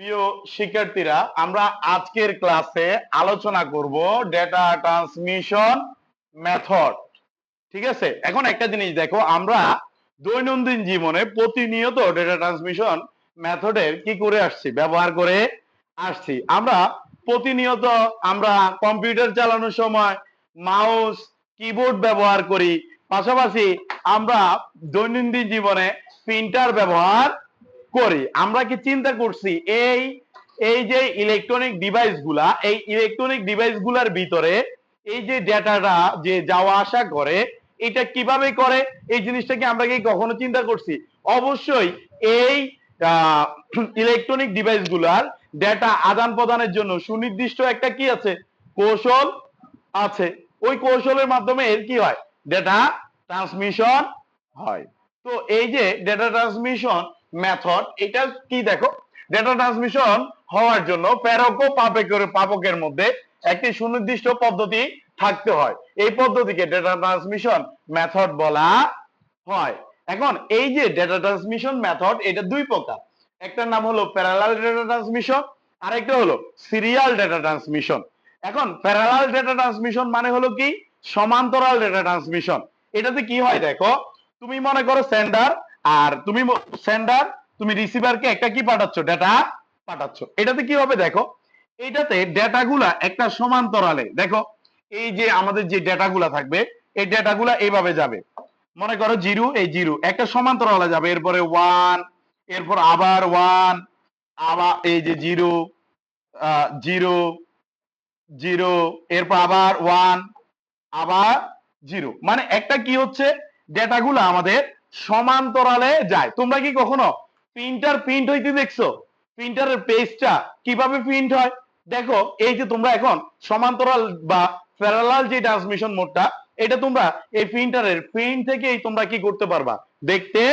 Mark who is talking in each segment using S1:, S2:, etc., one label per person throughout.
S1: প্রিয় শিক্ষার্থীরা, আমরা আজকের ক্লাসে আলোচনা করব ডেটা ট্রান্সমিশন মেথড ঠিক আছে? এখন একটা জিনিস দেখো, আমরা দৈনন্দিন জীবনে প্রতিনিয়ত ডেটা ট্রান্সমিশন মেথডের কি করে আসছি, ব্যবহার করে আসছি। আমরা প্রতিনিয়ত আমরা কম্পিউটার চালানোর সময় মাউস কিবোর্ড ব্যবহার করি। পাশাপাশি আমরা দৈনন্দিন জীবনে প্রিন্টার ব্যবহার করি। আমরা কি চিন্তা করছি, এই এই যে ইলেকট্রনিক ডিভাইসগুলা, এই ইলেকট্রনিক ডিভাইসগুলার ভিতরে এই যে ডেটাটা যে যাওয়া আসা করে, এটা কীভাবে করে? এই জিনিসটা কি আমরা কি কখনো চিন্তা করছি? অবশ্যই এই ইলেকট্রনিক ডিভাইসগুলার ডেটা আদান প্রদানের জন্য সুনির্দিষ্ট একটা কি আছে? কৌশল আছে। ওই কৌশলের মাধ্যমে এর কি হয়? ডেটা ট্রান্সমিশন হয়। তো এই যে ডেটা ট্রান্সমিশন মেথড এটা কি দেখো? ডেটা ট্রান্সমিশন হওয়ার জন্য প্রেরক ও পাপকের পাপকের মধ্যে একটি সুনির্দিষ্ট পদ্ধতি থাকতে হয়। এই পদ্ধতিকে ডেটা ট্রান্সমিশন মেথড বলা হয়। এখন এই যে ডেটা ট্রান্সমিশন মেথড এটা দুই প্রকার। একটার নাম হলো প্যারালাল ডেটা ট্রান্সমিশন আর একটা হলো সিরিয়াল ডেটা ট্রান্সমিশন এখন প্যারালাল ডেটা ট্রান্সমিশন মানে হলো কি? সমান্তরাল ডেটা ট্রান্সমিশন এটাতে কি হয় দেখো? তুমি মনে করো সেন্ডার আর তুমি সেন্ডার তুমি রিসিভারকে একটা কি পাঠাচ্ছ? ডেটা পাঠাচ্ছ। এটাতে কি হবে দেখো এটাতে ডেটাগুলা একটা সমান্তরালে, দেখো, এই যে আমাদের যে ডেটাগুলা থাকবে, এই ডেটাগুলা এইভাবে যাবে। মনে করো জিরো, এই জিরো, একটা সমান্তরালে যাবে। এরপরে ওয়ান এরপর আবার ওয়ান আবার এই যে জিরো জিরো জিরো, এরপর আবার ওয়ান আবার জিরো। মানে একটা কি হচ্ছে ডেটাগুলো আমাদের সমান্তরালে যায়। তোমরা কি কখনো প্রিন্টার প্রিন্ট হইতে দেখছ? প্রিন্টারের পেজটা কীভাবে প্রিন্ট হয়? দেখো, এই যে তোমরা এখন সমান্তরাল বা প্যারালাল যে ট্রান্সমিশন মোডটা এটা তোমরা এই প্রিন্টারের প্রিন্ট থেকেই তোমরা কি করতে পারবা? দেখতে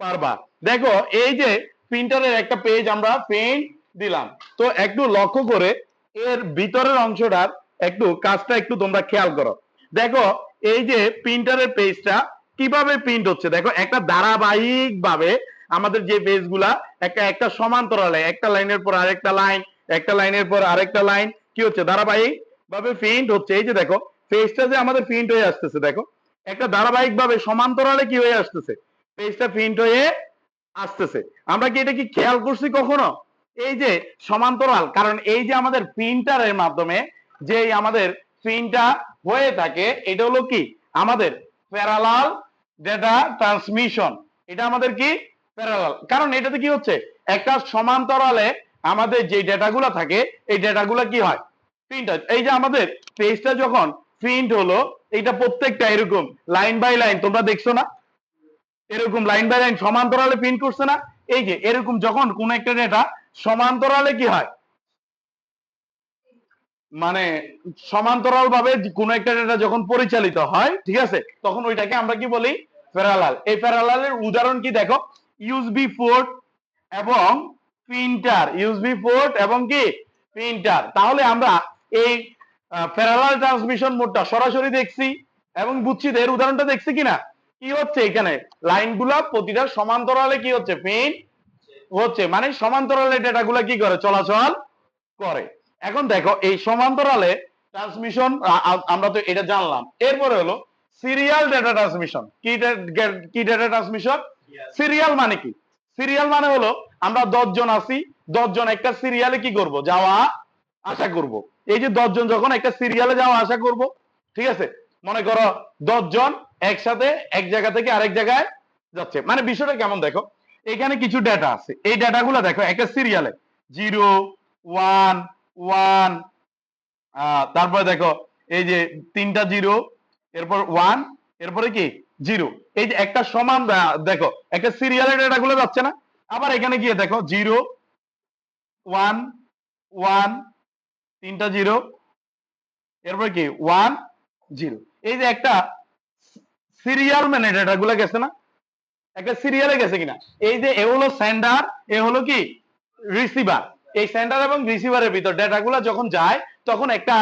S1: পারবা। দেখো, এই যে প্রিন্টারের একটা পেজ আমরা প্রিন্ট দিলাম। তো একটু লক্ষ্য করে এর ভিতরের অংশটার একটু কাজটা একটু তোমরা খেয়াল করো। দেখো, এই যে প্রিন্টারের পেজটা কীভাবে প্রিন্ট হচ্ছে? দেখো, একটা ধারাবাহিক ভাবে আমাদের যে পেজগুলা একটা একটা সমান্তরালে, একটা লাইনের পর আরেকটা লাইন একটা লাইনের পর আরেকটা লাইন কি হচ্ছে? ধারাবাহিক ভাবে প্রিন্ট হচ্ছে। এই যে দেখো পেজটা যে আমাদের প্রিন্ট হয়ে আসতেছে, দেখো, একটা ধারাবাহিক ভাবে সমান্তরালে কি হয়ে আসতেছে? পেজটা প্রিন্ট হয়ে আসতেছে। আমরা কি এটা কি খেয়াল করছি কখনো? এই যে সমান্তরাল, কারণ এই যে আমাদের প্রিন্টারের মাধ্যমে যে আমাদের প্রিন্টটা হয়ে থাকে, এটা হলো কি? আমাদের প্যারালাল ডেটা ট্রান্সমিশন এটা আমাদের কি? প্যারালাল কারণ এটাতে কি হচ্ছে? একটা সমান্তরালে আমাদের যে ডেটাগুলো থাকে, এই ডেটাগুলো কি হয়? প্রিন্ট হয়। এই যে আমাদের পেজটা যখন প্রিন্ট হলো এটা প্রত্যেকটা এরকম লাইন বাই লাইন তোমরা দেখছ না? এরকম লাইন বাই লাইন সমান্তরালে প্রিন্ট করছে না? এই যে এরকম যখন কোন একটা ডেটা সমান্তরালে কি হয়? মানে সমান্তরাল ভাবে কোন একটা ডেটা যখন পরিচালিত হয়, ঠিক আছে? তখন ওইটাকে আমরা কি বলি? প্যারালাল এই প্যারালালের উদাহরণ কি দেখো? ইউএসবি পোর্ট এবং প্রিন্টার ইউএসবি পোর্ট এবং কি? প্রিন্টার তাহলে আমরা এই প্যারালাল ট্রান্সমিশন মোডটা সরাসরি দেখছি এবং বুঝছি এর উদাহরণটা দেখছি কিনা? কি হচ্ছে এখানে? লাইনগুলা প্রতিটা সমান্তরালে কি হচ্ছে? প্রিন্ট হচ্ছে। মানে সমান্তরালে ডেটাগুলা কি করে? চলাচল করে। এখন দেখো, এই সমান্তরালে ট্রান্সমিশন আমরা তো এটা জানলাম। এরপরে হলো সিরিয়াল ডেটা ট্রান্সমিশন কি কি ডেটা ট্রান্সমিশন সিরিয়াল মানে কি? সিরিয়াল মানে হলো আমরা দশ জন আছি দশ জন একটা সিরিয়ালে কি করব? যাওয়া, আশা করব। এই যে দশ জন যখন একটা সিরিয়ালে যাওয়া, আশা করব, ঠিক আছে? মনে করো দশ জন একসাথে এক জায়গা থেকে আরেক জায়গায় যাচ্ছে। মানে বিষয়টা কেমন দেখো? এখানে কিছু ডেটা আছে। এই ডেটাগুলো দেখো, একটা সিরিয়ালে জিরো ওয়ান ওয়ান তারপরে দেখো, এই যে তিনটা জিরো, এরপর ওয়ান এরপরে কি? জিরো। এই যে একটা সমান দেখো, একটা সিরিয়ালের ডেটাগুলো যাচ্ছে না? আবার এখানে গিয়ে দেখো, জিরো ওয়ান ওয়ান তিনটা জিরো, এরপর কি? One zero. এই যে একটা সিরিয়াল মানে ডেটাগুলো গেছে না? একটা সিরিয়ালে গেছে কিনা? এই যে এ হলো সেন্ডার এ হলো কি? রিসিভার এই সেন্ডার এবং রিসিভারের ভিতর ডেটাগুলো যখন যায়, তখন একটা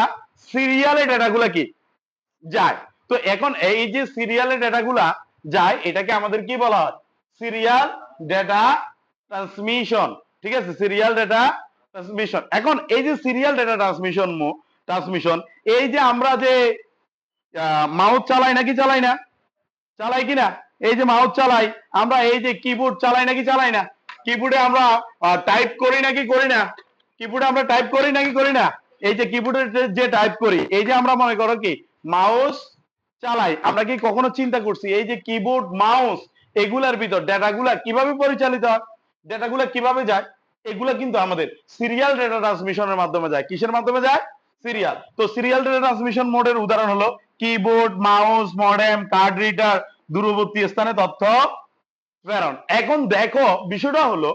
S1: সিরিয়ালে ডেটাগুলো কি? যায়। তো এখন এই যে সিরিয়ালে ডেটাগুলা যায়, এটাকে আমাদের কি বলা হয়? সিরিয়াল ডেটা ট্রান্সমিশন ঠিক আছে? সিরিয়াল ডেটা ট্রান্সমিশন এখন এই যে সিরিয়াল ডেটা ট্রান্সমিশন ট্রান্সমিশন এই যে আমরা যে মাউথ চালাই নাকি চালাই না? চালাই কিনা? এই যে মাউথ চালাই, আমরা এই যে কিবোর্ড চালাই নাকি চালাই না? কিবোর্ডে আমরা টাইপ করি নাকি করি না? কিবোর্ডে আমরা টাইপ করি নাকি করি না? এই যে কিবোর্ডে যে টাইপ করি, এই যে আমরা মনে করো কি মাউস চালাই। আমরা কি কখনো চিন্তা করছি, এই যে কিবোর্ড মাউস এগুলার ভিতর ডেটাগুলা কীভাবে পরিচালিত হয়? ডেটাগুলা কীভাবে যায়? এগুলা কিন্তু আমাদের সিরিয়াল ডেটা ট্রান্সমিশনের মাধ্যমে যায়। কিসের মাধ্যমে যায়? সিরিয়াল তো সিরিয়াল ডেটা ট্রান্সমিশন মোডের উদাহরণ হলো keyboard mouse modem card reader দূরবর্তী স্থানে তথ্য প্রেরণ এখন দেখো বিষয়টা হলো,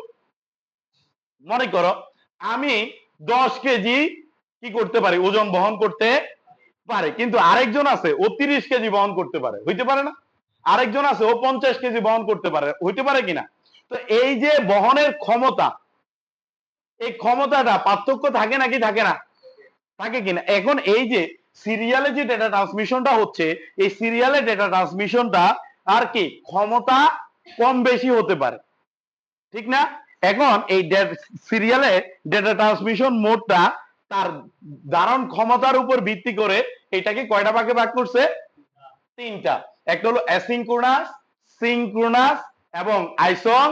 S1: মনে করো আমি দশ কেজি কি করতে পারি? ওজন বহন করতে পারে। কিন্তু আরেকজন আছে, ও তিরিশ কেজি বহন করতে পারে। হইতে পারে না? আরেকজন আছে, ও পঞ্চাশ কেজি বহন করতে পারে। হইতে পারে কিনা তো এই যে বহনের ক্ষমতা, এই ক্ষমতাটা পার্থক্য থাকে নাকি থাকে না? থাকে কিনা এখন এই যে সিরিয়ালে যে ডেটা ট্রান্সমিশনটা হচ্ছে, এই সিরিয়ালে ডেটা ট্রান্সমিশনটা আর কি, ক্ষমতা কম বেশি হতে পারে। ঠিক না? এখন এই সিরিয়ালে ডেটা ট্রান্সমিশন মোডটা তার ধারণ ক্ষমতার উপর ভিত্তি করে এটাকে কয়টা ভাগে ভাগ করছে? তিনটা। একটা হলো অ্যাসিনক্রোনাস সিনক্রোনাস এবং আইসন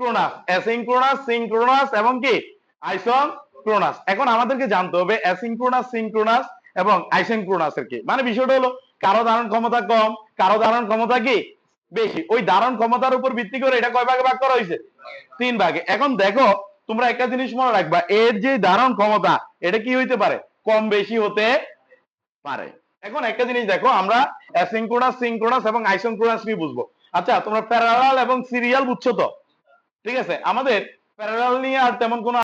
S1: ক্রোনাস অ্যাসিনক্রোনাস সিনক্রোনাস এবং কি? আইসন ক্রোনাস এখন আমাদেরকে জানতে হবে অ্যাসিনক্রোনাস সিনক্রোনাস এবং আইসেনক্রোনাসের কি। মানে বিষয়টা হলো, কারও ধারণ ক্ষমতা কম, কারও ধারণ ক্ষমতা কি? বেশি। ওই ধারণ ক্ষমতার উপর ভিত্তি করে এটা কয় ভাগে ভাগ করা হয়েছে? তিন ভাগে। এখন দেখো, তোমরা একটা জিনিস মনে রাখবা, এর যে ধারণ ক্ষমতা, এটা কি হইতে পারে? কম বেশি হতে পারে। এখন একটা জিনিস দেখো, আমরা অ্যাসিনক্রোনাস, সিনক্রোনাস এবং আইসোনক্রোনাস নিয়ে বুঝব। আচ্ছা তোমরা প্যারালাল এবং সিরিয়াল বুঝছ তো? ঠিক আছে? আমাদের প্যারালাল নিয়ে আর তেমন কোনো